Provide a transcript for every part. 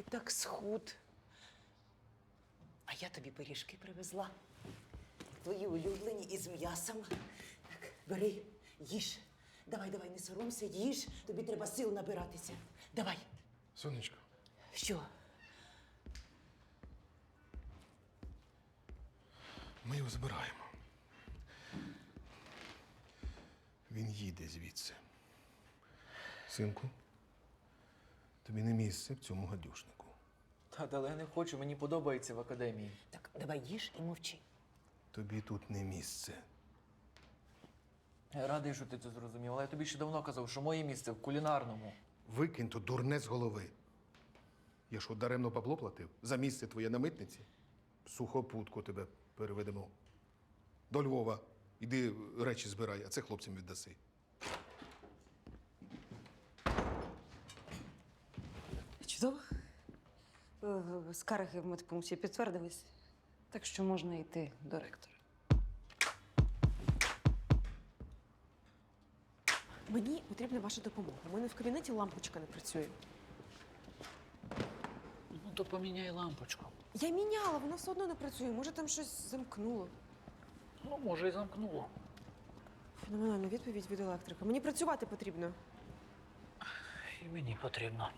так схуд. А я тобі пиріжки привезла. Твої улюблені із м'ясом. Так, бери, їж. Давай, давай, не соромся, їж. Тобі треба сил набиратися. Давай. Сонечко, Що? ми його збираємо. Він їде звідси. Синку, тобі не місце в цьому гадюшнику. Та, але я не хочу, мені подобається в академії. Так, давай їж і мовчи. Тобі тут не місце. Я радий, що ти це зрозумів, але я тобі ще давно казав, що моє місце в кулінарному. Викинь то дурне з голови. Я що, даремно бабло платив? За місце твоє на митниці? Сухопутку тебе переведемо. До Львова. Іди речі збирай, а це хлопцям віддаси. Чудово. Е, Скарги в медпункті підтвердились, так що можна йти до ректора. Мені потрібна ваша допомога. У мене в кабінеті лампочка не працює. Ну, то поміняй лампочку. Я міняла, вона все одно не працює. Може, там щось замкнуло. Ну, може, і замкнуло. Феноменальна відповідь від електрика. Мені працювати потрібно. І мені потрібно.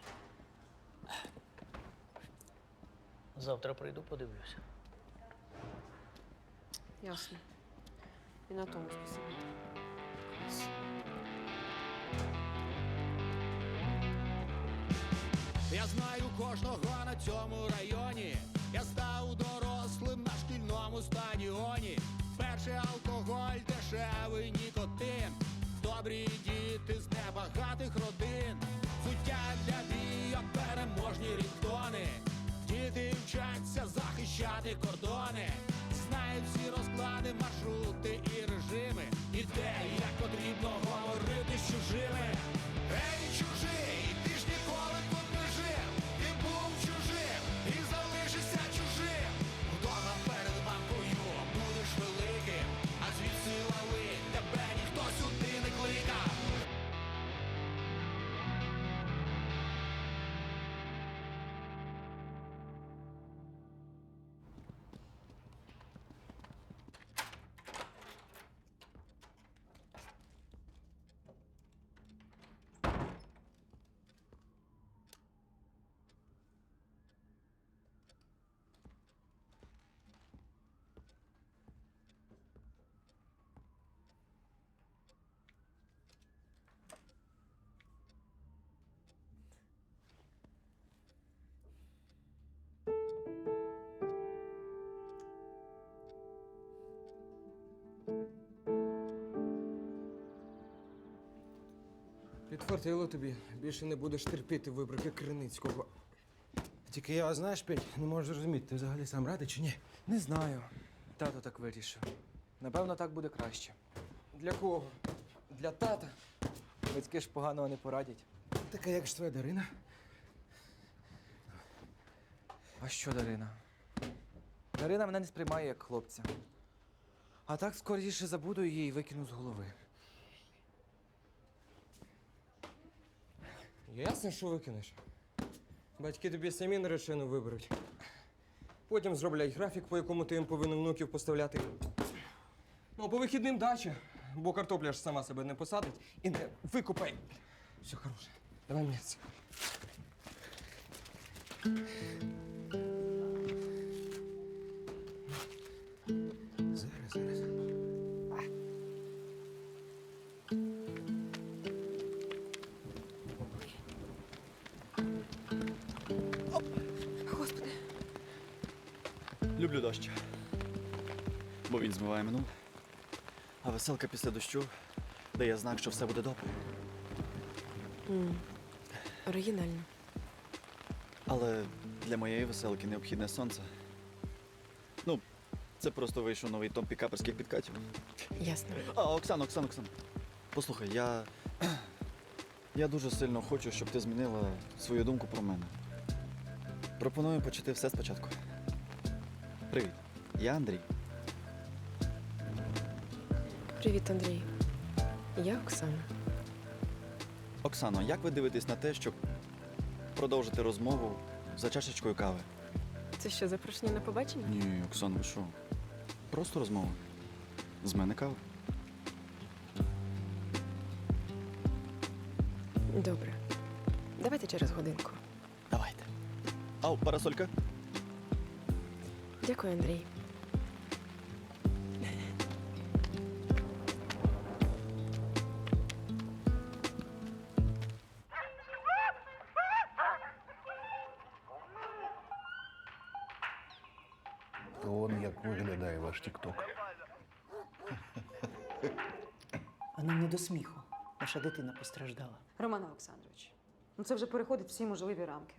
Завтра прийду, подивлюся. Ясно. І на тому спасибі. Я знаю кожного на цьому районі. Я став дорослим на шкільному стадіоні. Перший алкоголь, дешевий нікотин. Добрі діти з небагатих родин. Захищати кордони. Знають всі розклади, маршрути і режими. І де як потрібно Підфартило тобі. Більше не будеш терпіти вибрики Криницького. Тільки я, знаєш, Петь, не можу зрозуміти, ти взагалі сам радий чи ні? Не знаю. Тато так вирішив. Напевно, так буде краще. Для кого? Для тата. Батьки ж поганого не порадять. Така як ж твоя Дарина? А що Дарина? Дарина мене не сприймає як хлопця. А так скоріше забуду її і викину з голови. Ясно, що викинеш. Батьки тобі самі наречену виберуть. Потім зроблять графік, по якому ти їм повинен внуків поставляти. Ну, а по вихідним дача, бо картопля ж сама себе не посадить і не викупай. Все хороше. Давай м'ясо. Бо він. А веселка після дощу дає знак, що все буде добре. оригінально. Але для моєї веселки необхідне сонце. Ну, це просто вийшов новий том пікаперських підкатів. Ясно. А, Оксана, Оксана, Оксана. Послухай, я. Я дуже сильно хочу, щоб ти змінила свою думку про мене. Пропоную почати все спочатку. Привіт, я Андрій. Привіт, Андрій. Я Оксана. Оксано, як ви дивитесь на те, щоб продовжити розмову За чашечкою кави. Це що, запрошення на побачення? Ні, Оксан, ви що? Просто розмова. З мене кава. Добре. Давайте через годинку. Давайте. Ау, парасолька. Дякую, Андрій. То он як виглядає ваш тік-ток. А нам не до сміху. Наша дитина постраждала. Роман Олександрович, ну це вже переходить всі можливі рамки.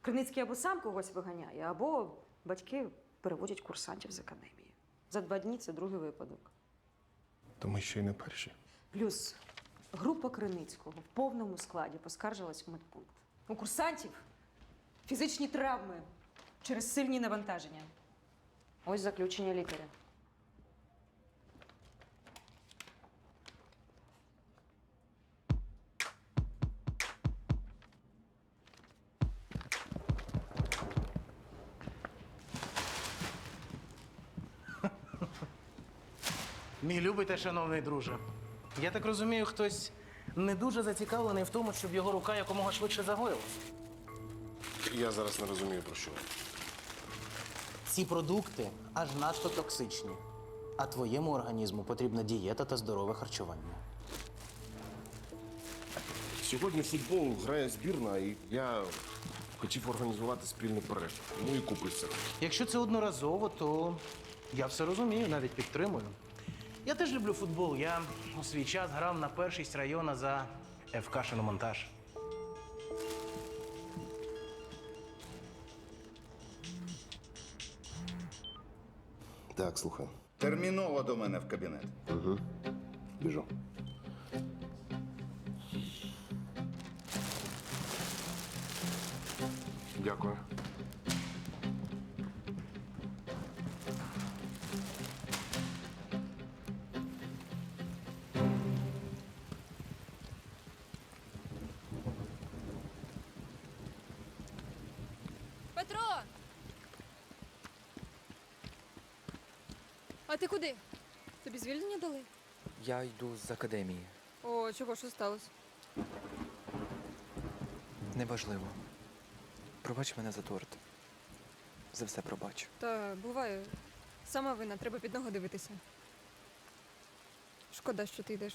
Криницький або сам когось виганяє, або батьки переводять курсантів з академії. За два дні це другий випадок. То ми ще й не перші. Плюс група Криницького в повному складі поскаржилась в медпункт. У курсантів фізичні травми через сильні навантаження. Ось заключення лікаря. Мій любий та шановний друже. Я так розумію, хтось не дуже зацікавлений в тому, щоб його рука якомога швидше загоїла. Я зараз не розумію про що. Ці продукти аж надто токсичні. А твоєму організму потрібна дієта та здорове харчування. Сьогодні футбол грає збірна, і я хотів організувати спільний перегляд. Ну і купився. Якщо це одноразово, то я все розумію, навіть підтримую. Я теж люблю футбол. Я у свій час грав на першість району за ФК «Шиномонтаж». Так, слухай. Терміново до мене в кабінет. Угу. Біжу. Дякую. Петро! А ти куди? Тобі звільнення дали? Я йду з академії. О, чого що сталося? Неважливо. Пробач мене за торт. За все пробач. Та буває. Сама вина, треба під ногу дивитися. Шкода, що ти йдеш.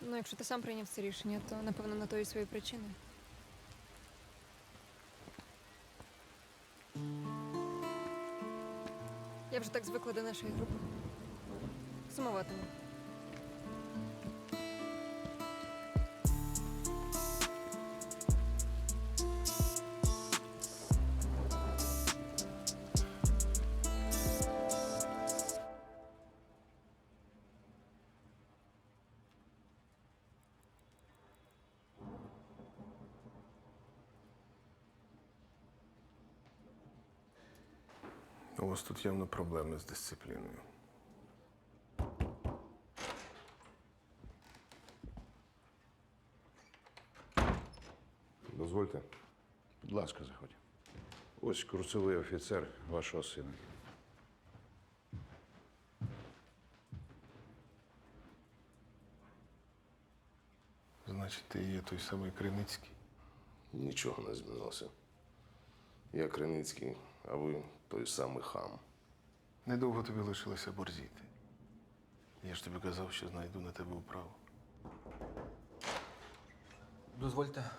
Ну, якщо ти сам прийняв це рішення, то напевно на то і свої причини. Я вже так звикла до нашої групи. Сумуватиму. Вас тут явно проблеми з дисципліною. Дозвольте. Будь ласка, заходь. Ось курсовий офіцер вашого сина. Значить, ти є той самий Криницький. Нічого не змінилося. Я Криницький, а ви той самий хам. Недовго тобі лишилося борзіти. Я ж тобі казав, що знайду на тебе управу. Дозвольте.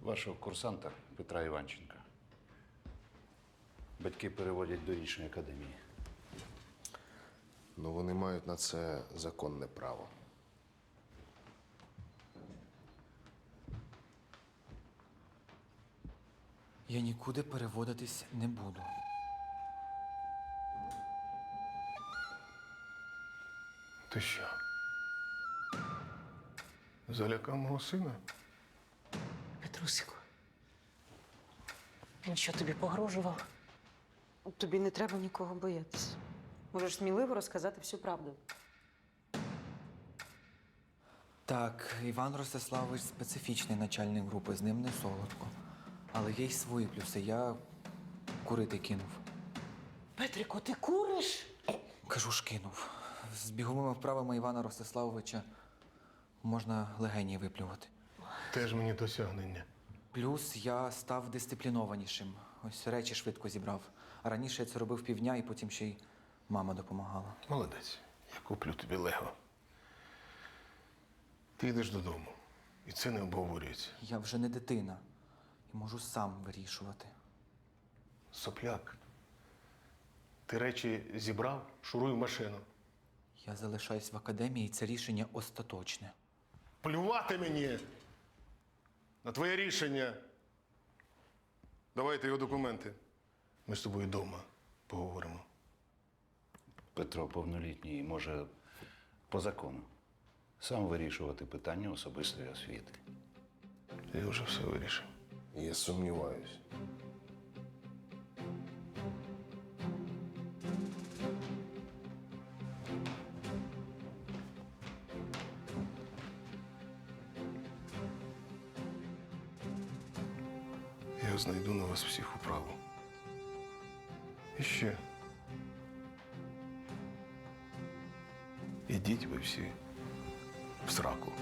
Вашого курсанта Петра Іванченка. Батьки переводять до річної академії. Ну вони мають на це законне право. Я нікуди переводитись не буду. Ти що? Залякав мого сина? Петрусику, Він що тобі погрожував? Тобі не треба нікого боятися. Можеш сміливо розказати всю правду. Так, Іван Ростиславович специфічний начальник групи, з ним не солодко. Але є й свої плюси. Я курити кинув. Петрико, ти куриш? Кажу ж кинув. З біговими вправами Івана Ростиславовича можна легені виплювати. Теж мені досягнення. Плюс я став дисциплінованішим. Ось речі швидко зібрав. А раніше я це робив півдня і потім ще й мама допомагала. Молодець. Я куплю тобі Лего. Ти йдеш додому. І це не обговорюється. Я вже не дитина і можу сам вирішувати. Сопляк. Ти речі зібрав, шуруй в машину. Я залишаюсь в академії, і це рішення остаточне. Плювати мені на твоє рішення. Давайте його документи. Ми з тобою вдома поговоримо. Петро повнолітній може по закону сам вирішувати питання особистої освіти. Я вже все вирішив. Я сумніваюсь. Я знайду на вас всіх управу. І ще. Ідіть ви всі в сраку.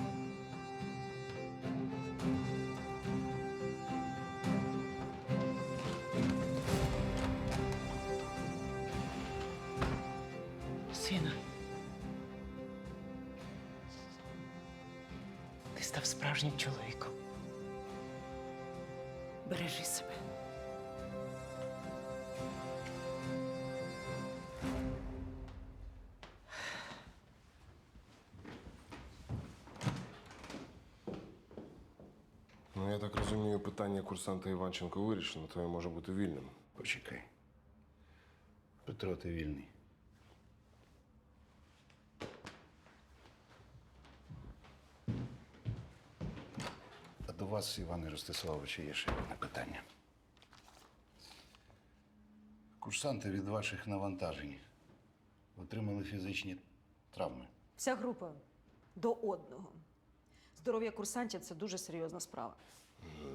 Так розумію, питання курсанта Іванченко вирішено, то він може бути вільним. Почекай. Петро, ти вільний. А до вас, Іване Ростиславовичу, є ще одне питання. Курсанти від ваших навантажень отримали фізичні травми. Вся група до одного. Здоров'я курсантів це дуже серйозна справа.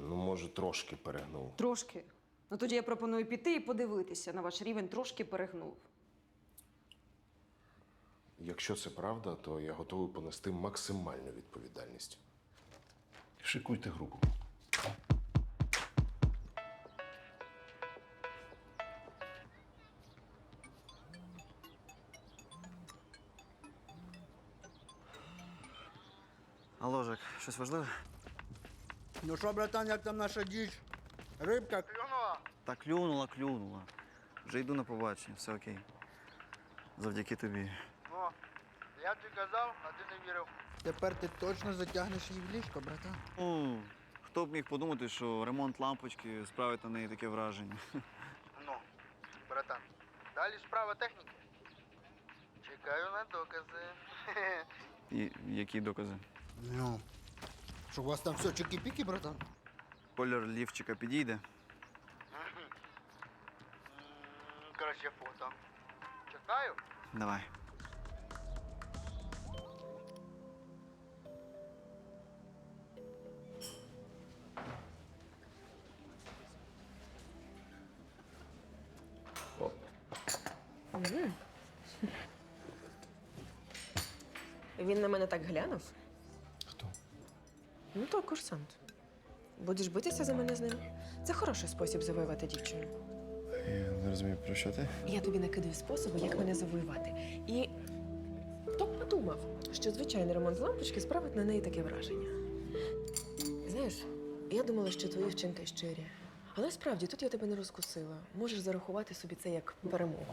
Ну, може, трошки перегнув. Трошки. Ну тоді я пропоную піти і подивитися на ваш рівень трошки перегнув. Якщо це правда, то я готовий понести максимальну відповідальність. Шикуйте групу. Алло, Жек, щось важливе? Ну що, братан, як там наша діч? Рибка? Клюнула? Та клюнула, клюнула. Вже йду на побачення, все окей. Завдяки тобі. О, я тобі казав, а ти не вірив. Тепер ти точно затягнеш її в ліжко, братан. Ну, хто б міг подумати, що ремонт лампочки справить на неї таке враження. Ну, братан, далі справа техніки. Чекаю на докази. І які докази? Ну, що у вас там все чики-піки, братан? Колір лівчика підійде. Краще фото. Чекаю. Давай. Він на мене так глянув. Ну, то курсант. Будеш битися за мене з ним? Це хороший спосіб завоювати дівчину. Я не розумію, про що ти? Я тобі накидаю способи, як мене завоювати. І хто б подумав, що звичайний ремонт лампочки справить на неї таке враження. Знаєш, я думала, що твої вчинки щирі. Але справді тут я тебе не розкусила. Можеш зарахувати собі це як перемогу.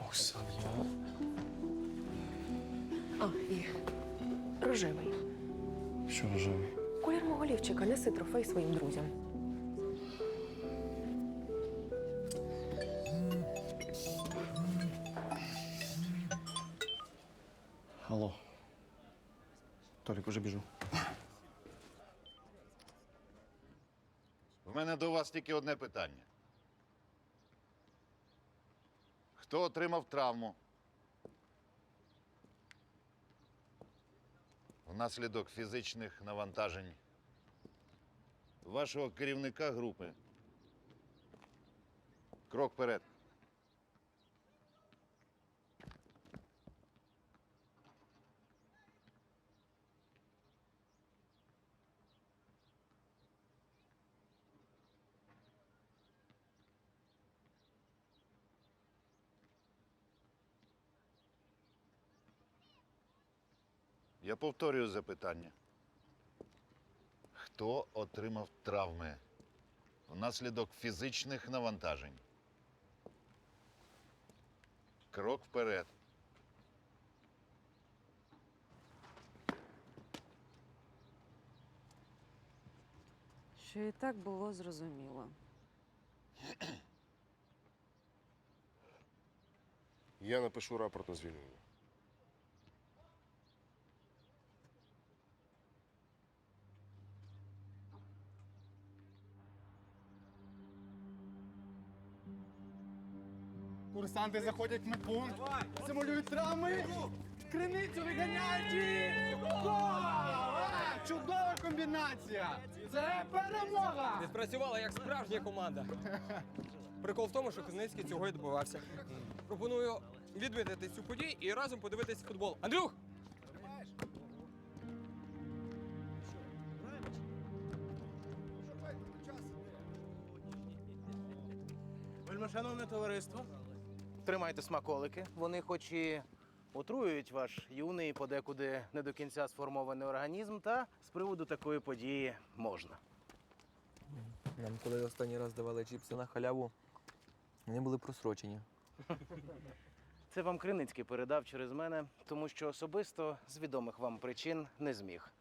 А, і рожевий. Що рожевий? Колір мого лівчика неси трофей своїм друзям. Алло. Толік, уже біжу. У мене до вас тільки одне питання. Хто отримав травму Внаслідок фізичних навантажень вашого керівника групи. Крок вперед. Я повторюю запитання. Хто отримав травми внаслідок фізичних навантажень? Крок вперед. Що і так було зрозуміло. Я напишу рапорт на звільнення. Курсанти заходять в медпункт, симулюють травми. Криницю виганяють і... Гол! Чудова комбінація! Це перемога! Відпрацювала як справжня команда. Прикол в тому, що Криницький цього і добивався. Пропоную відвідати цю подію і разом подивитися футбол. Андрюх! Вельмишановне товариство, тримайте смаколики. Вони хоч і отруюють ваш юний, подекуди не до кінця сформований організм, та з приводу такої події можна. Нам коли останній раз давали чіпси на халяву, вони були просрочені. Це вам Криницький передав через мене, тому що особисто з відомих вам причин не зміг.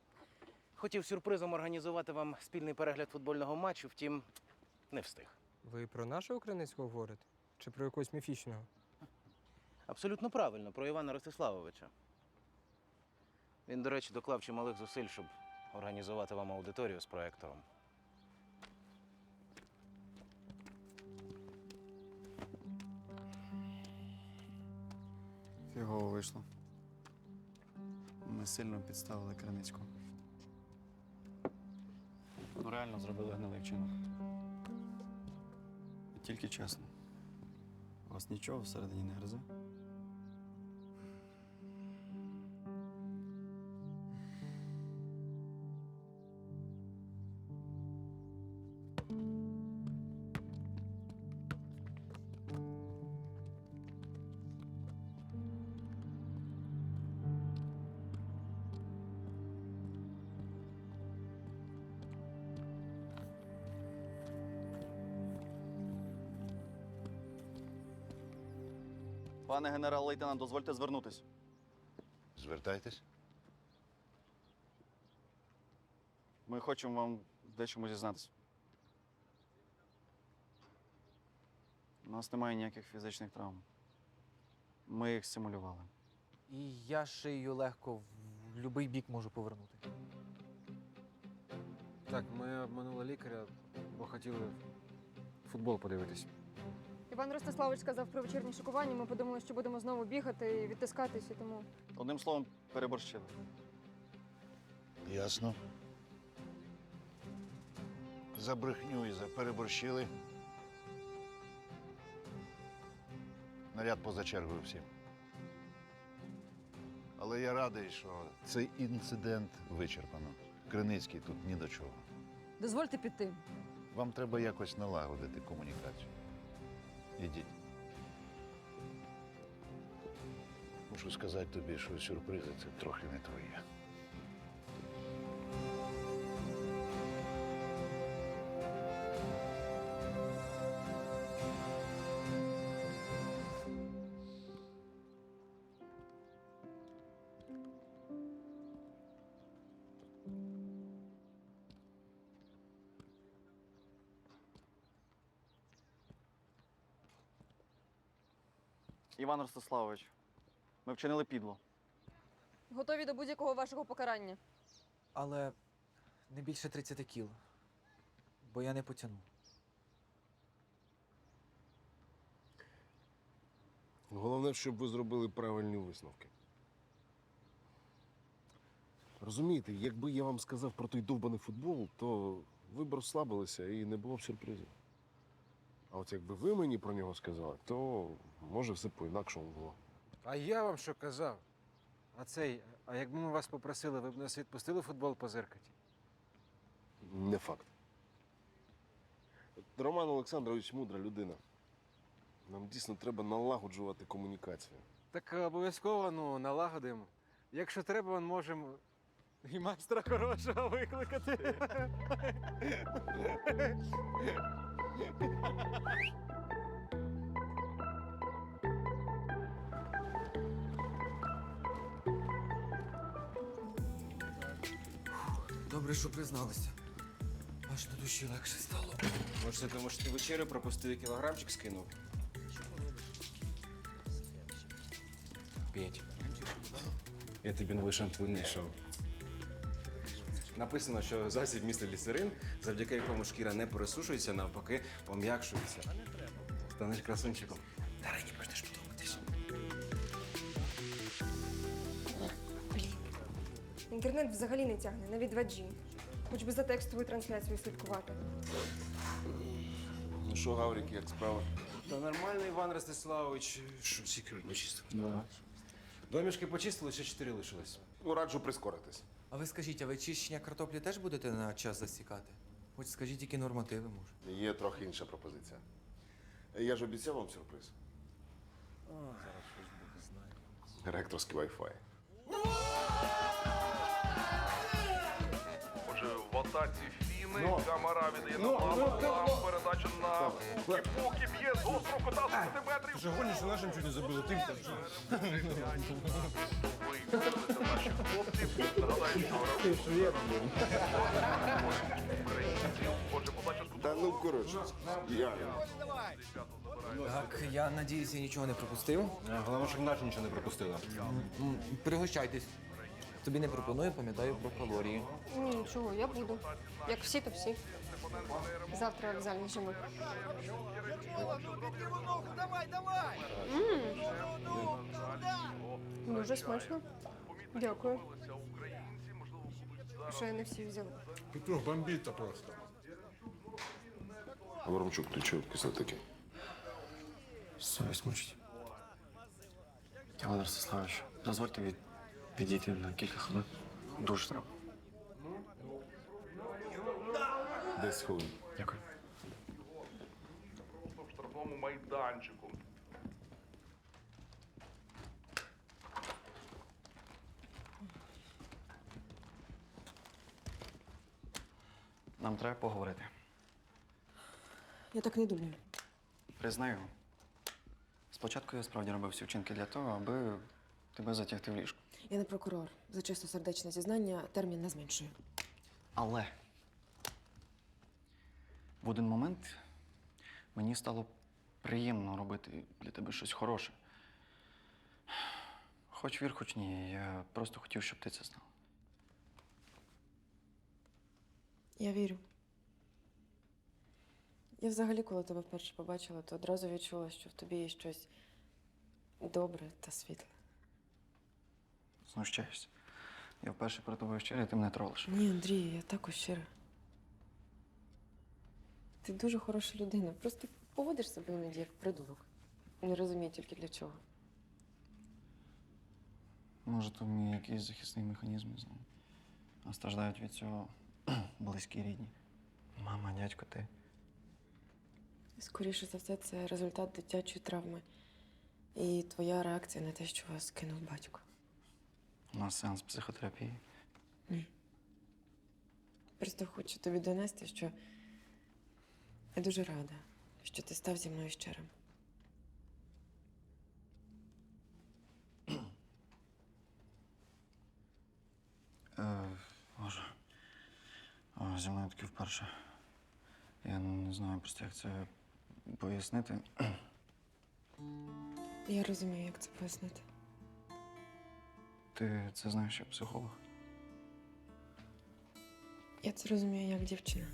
Хотів сюрпризом організувати вам спільний перегляд футбольного матчу, втім, не встиг. Ви про нашого Криницького говорите? Чи про якогось міфічного? Абсолютно правильно, про Івана Ростиславовича. Він, до речі, доклав чималих зусиль, щоб організувати вам аудиторію з проектором. Фігово вийшло. Ми сильно підставили Криницьку. Ну, реально зробили гнилий вчинок. І Тільки чесно. Вас нічого всередині не гризе? Пане генерал-лейтенант, дозвольте звернутись. Звертайтесь. Ми хочемо вам дечому зізнатися. У нас немає ніяких фізичних травм. Ми їх симулювали. І я шию легко в будь-який бік можу повернути. Так, ми обманули лікаря, бо хотіли футбол подивитись. Іван Ростиславович сказав про вечірнє шокування. Ми подумали, що будемо знову бігати і відтискатись, і тому. Одним словом, переборщили. Ясно. За брехню і за переборщили. Наряд поза чергою всім. Але я радий, що цей інцидент вичерпано. Криницький тут ні до чого. Дозвольте піти. Вам треба якось налагодити комунікацію. Ідіть. Мушу сказати тобі, що сюрпризи це трохи не твоє. Іван Ростиславович, ми вчинили підло. Готові до будь-якого вашого покарання. Але не більше 30 кіл. Бо я не потягну. Головне, щоб ви зробили правильні висновки. Розумієте, якби я вам сказав про той довбаний футбол, то ви б розслабилися і не було б сюрпризів. А от якби ви мені про нього сказали, то може все по-інакшому було. А я вам що казав? А цей, а якби ми вас попросили, ви б нас відпустили футбол позиркати? Не факт. От Роман Олександрович мудра людина. Нам дійсно треба налагоджувати комунікацію. Так обов'язково ну, налагодимо. Якщо треба, ми можемо і майстра хорошого викликати. Добре, що призналися. Аж на душі легше стало. Може, це тому що ти вечерю пропустив і кілограмчик скинув? П'ять. Я тобі новий шампунь знайшов. Написано, що засіб містить лісерин, завдяки якому шкіра не пересушується, навпаки, пом'якшується. Станеш красунчиком. Дарині почнеш подобатись. Інтернет взагалі не тягне, навіть 2G. Хоч би за текстовою трансляцією слідкувати. Ну що, Гаврик, як справа? Та нормально, Іван Ростиславович. Що, скільки почистив? Да. Домішки почистили, ще чотири лишилось. Ну, раджу прискоритись. А ви скажіть, а ви чищення картоплі теж будете на час засікати? Хоч скажіть, які нормативи може. Є трохи інша пропозиція. Я ж обіцяв вам сюрприз. Зараз Ректорський Wi-Fi. Отже, в атаці Фіни Камара віддає на лаву, передача на Кіпуки б'є з гострого кута з сантиметрів. Вже гониш, що нашим чуть не забили. Ти Виходять наші хлопці. Нагадаю, що українців. Отже, подача Та ну коротше. Я. Так, я надіюся, я нічого не пропустив. Головне, щоб наші нічого не пропустили. Пригощайтесь. Тобі не пропоную, пам'ятаю про калорії. Ні, нічого, я буду. Як всі, то всі. Завтра вокзальний жимик. М. Дуже смачно. Дякую. Що я не всі взяла. Петро, бомбіта просто. Воромчук, ти чого кисло таке? Совість мучить. Іван Ростиславович, дозвольте від... відійти на кілька хвилин. Дуже треба. Десять хвилин. Дякую. в штрафному майданчику. Нам треба поговорити. Я так не думаю. Признаю. Спочатку я справді робив всі вчинки для того, аби тебе затягти в ліжко. Я не прокурор. За чистосердечне зізнання термін не зменшую. Але в один момент мені стало приємно робити для тебе щось хороше. Хоч вір, хоч ні, я просто хотів, щоб ти це знав. Я вірю. Я взагалі, коли тебе вперше побачила, то одразу відчула, що в тобі є щось добре та світле. Знущаюся. Я вперше перед тобою щирий, ти мене тролиш. Ні, Андрій, я також щира. Ти дуже хороша людина. Просто поводиш себе іноді як придурок. Не розумію тільки для чого. Може, то мій якийсь захисний механізм, не знаю. А страждають від цього близькі рідні. Мама, дядько, ти. Скоріше за все, це результат дитячої травми. І твоя реакція на те, що вас кинув батько. У нас сеанс психотерапії. Ні. Просто хочу тобі донести, що я дуже рада, що ти став зі мною щирим. Е, Боже. О, зі мною таки вперше. Я не знаю просто, як це пояснити. Я розумію, як це пояснити. Ти це знаєш як психолог? Я це розумію як дівчина.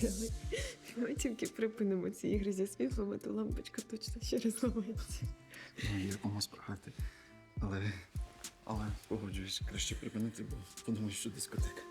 Давай, давай тільки припинимо ці ігри зі світлом, а то лампочка точно ще розламається. Є кому спрагати. Але. Але погоджуюсь, краще припинити, бо подумаю, що дискотека.